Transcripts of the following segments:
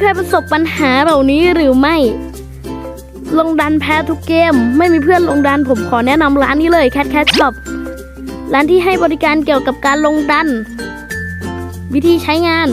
เคยประสบปัญหาเหล่านี้หรือไม่ ลงดันแพ้ทุกเกม ไม่มีเพื่อนลงดันผมขอแนะนำร้านนี้เลยแคทแคทช็อปร้านที่ให้บริการเกี่ยวกับการลงดัน วิธีใช้งาน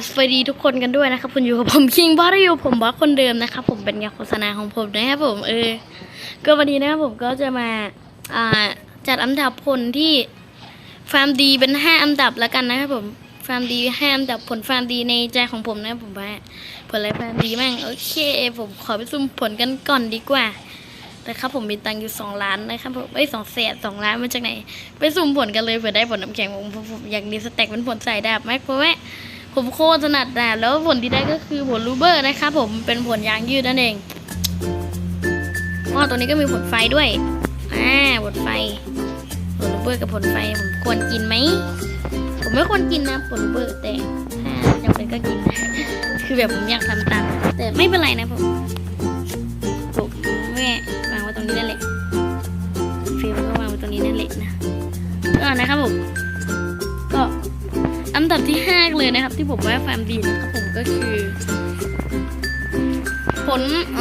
บสวัสดีทุกคนกันด้วยนะครับคุณอยู่กับผมคิงบอสอยู่ผมบอสคนเดิมนะครับผมเป็นงานโฆษณาของผมนะครับผมเออ ก็วันนี้นะครับผมก็จะมาอ่าจัดอันดับผลที่ฟาร์มดีเป็นห้าอันดับแล้วกันนะครับผมฟาร์มดีห้าอันดับผลฟาร์มดีในใจของผมนะครับผมว่าผลอะไรฟาร์มดีมั่งโอเค ผมขอไปซุ่มผลกันก่อนดีกว่านะครับผมมีตังค์อยู่สองล้านนะครับผมเอ้สองแสนสองล้านมาจากไหน ไปสุ่มผลกันเลยเผื่อได้ผลน้ำแข็งผมผมอยากดีสแต็กเป็นผลใสายดาบไหมเพราะว่า ผมโคตรถนัดนะแล้วผลที่ได้ก็คือผลรูเบอร์นะครับผมเป็นผลยางยืดนั่นเองอ๋อตัวนี้ก็มีผลไฟด้วยอ่าผลไฟผลรูเบอร์กับผลไฟผมควรกินไหมผมไม่ควรกินนะผลลูเบอร์แต่ถ้าจำเป็นก็กินนะคือแบบผมอยากทำตามแต่ไม่เป็นไรนะผม เลยนะครับ ที่ผมว่าฟาร์มดีนะครับผมก็คือ ผลอ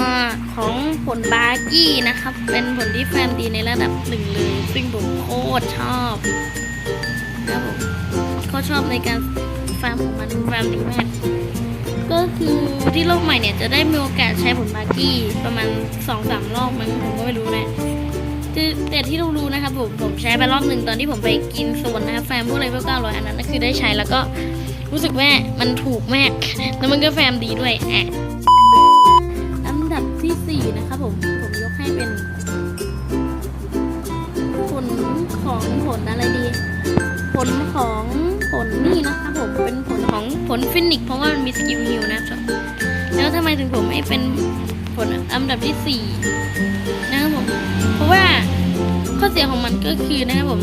ของผลบาร์กี้นะครับ เป็นผลที่ฟาร์มดีในระดับหนึ่งเลย ซึ่งผมโคตรชอบนะครับผมโคตรชอบในการฟาร์มของมันฟาร์มดีมากก็คือที่โลกใหม่เนี่ยจะได้มีโอกาสใช้ผลบาร์กี้ประมาณสองสามรอบมั้งผมก็ไม่รู้นะคือแต่ที่เรารู้นะครับผมผมใช้ไปรอบหนึ่งตอนที่ผมไปกินโซนนะครับแฟมพวกเลเวลเก้าร้อยอันนั้นก็คือได้ใช้แล้วก็ รู้สึกว่ามันถูกมาก แล้วมันก็แฟมดีด้วยอะอันดับที่สี่นะครับผม ผมยกให้เป็นผลของผลอะไรดี ผลของผลนี่นะครับผม เป็นผลของผลฟินิกซ์เพราะว่ามันมีสกิลฮิลนะครับ แล้วทำไมถึงผมให้เป็นผลอันดับที่สี่นะครับผม เพราะว่าข้อเสียของมันก็คือนะครับผม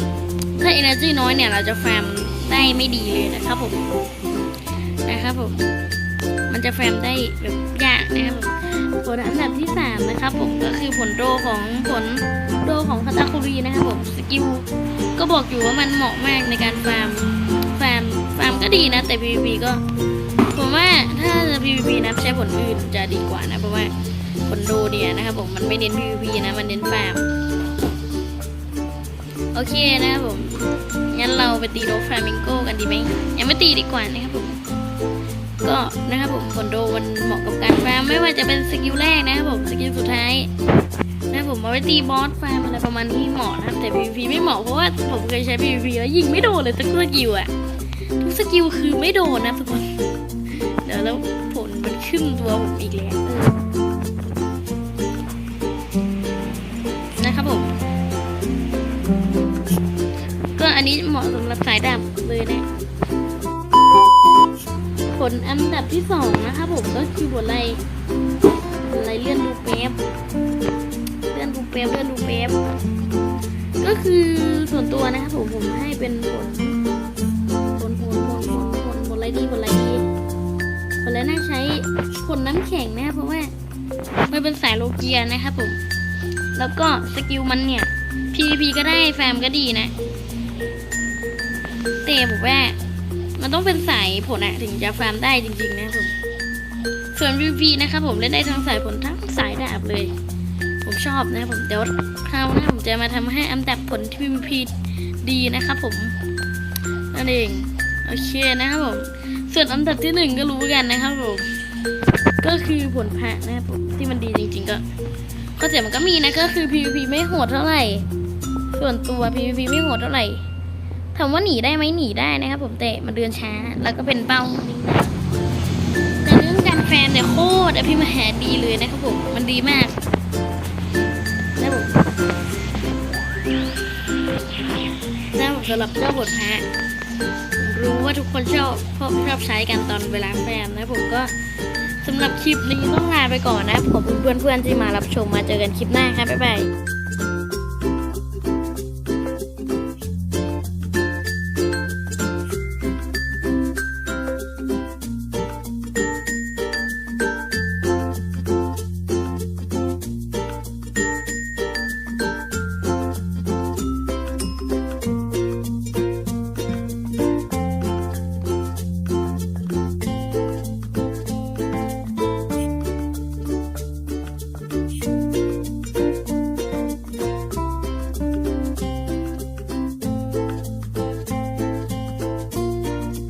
ถ้า energy น้อยเนี่ย เราจะแฟม ได้ไม่ดีเลยนะครับผมนะครับผมมันจะแฟมได้แบบยากนะครับผมผลอันดับที่สามนะครับผมก็คือผลโดของผลโดของคาตาคุรีนะครับผมสกิลก็บอกอยู่ว่ามันเหมาะมากในการฟาร์มฟาร์มฟาร์มก็ดีนะ แต่ PVP ก็ผมว่าถ้าจะ PVP นะใช้ผลอื่นจะดีกว่านะเพราะว่าผลโดเนี่ยนะครับผมมันไม่เน้น PVP นะมันเน้นฟาร์ม โอเคนะครับผม งั้นเราไปตีโดฟลามิงโกกันดีไหม ยังไม่ตีดีกว่านะครับผม ก็นะครับผมผลโดมันเหมาะกับการฟาร์มไม่ว่าจะเป็นสกิลแรกนะครับผม สกิลสุดท้ายนะครับผมเอาไว้ตีบอสฟาร์มอะไรประมาณนี้เหมาะนะครับแต่ PVP ไม่เหมาะเพราะว่าผมเคยใช้ PVP แล้วยิงไม่โดนเลยทุกสกิลอะทุกสกิลคือไม่โดนนะทุกคน เดี๋ยวแล้วผลมันขึ้นตัวผมอีกแล้ว นนี้เหมาะสำหรับสายดำเลยนะ ผลอันดับที่สองนะครับผมก็คือผลอะไรอะไรเลื่อนดูเป๊บเลื่อนดูเป๊บเลื่อนดูเป๊บก็คือส่วนตัวนะครับผมผมให้เป็นผลผลผลผลผลผลผลอะไรดีผลอะไรดีผลอะไรน่าใช้ผลน้ำแข็งนะครับเพราะว่ามันเป็นสายโลเกียนะครับผม แล้วก็สกิลมันเนี่ย PVP ก็ได้แฟมก็ดีนะ ผมว่า มันต้องเป็นสายผลอะถึงจะฟาร์มได้จริงๆนะผม ส่วน PVP นะครับผมเล่นได้ทั้งสายผลทั้งสายดาบเลย ผมชอบนะผมเดี๋ยวคราวหน้าผมจะมาทำให้อันดับผลที่ PVP ดีนะครับผมนั่นเองโอเคนะครับผมส่วนอันดับที่หนึ่งก็รู้กันนะครับผมก็คือผลแพ้นะครับผมที่มันดีจริง ๆ ก็ข้อเสียมันก็มีนะก็คือ PVP ไม่โหดเท่าไหร่ ส่วนตัว PVP ไม่โหดเท่าไหร่ ถามว่าหนีได้ไหมหนีได้นะครับผมแต่มันเดินช้า แล้วก็เป็นเป้านี้แต่เรื่องการแฟนเนี่ยโคตรอภิมหาดีเลยนะครับผมมันดีมากนะผมนะผมสำหรับเจ้าบทแพ้รู้ว่าทุกคนชอบเพราะชอบใช้กันตอนเวลาแฟนนะผมก็สำหรับคลิปนี้ต้องลาไปก่อนนะขอบคุณเพื่อนๆที่มารับชมมาเจอกันคลิปหน้าครับบ๊ายบาย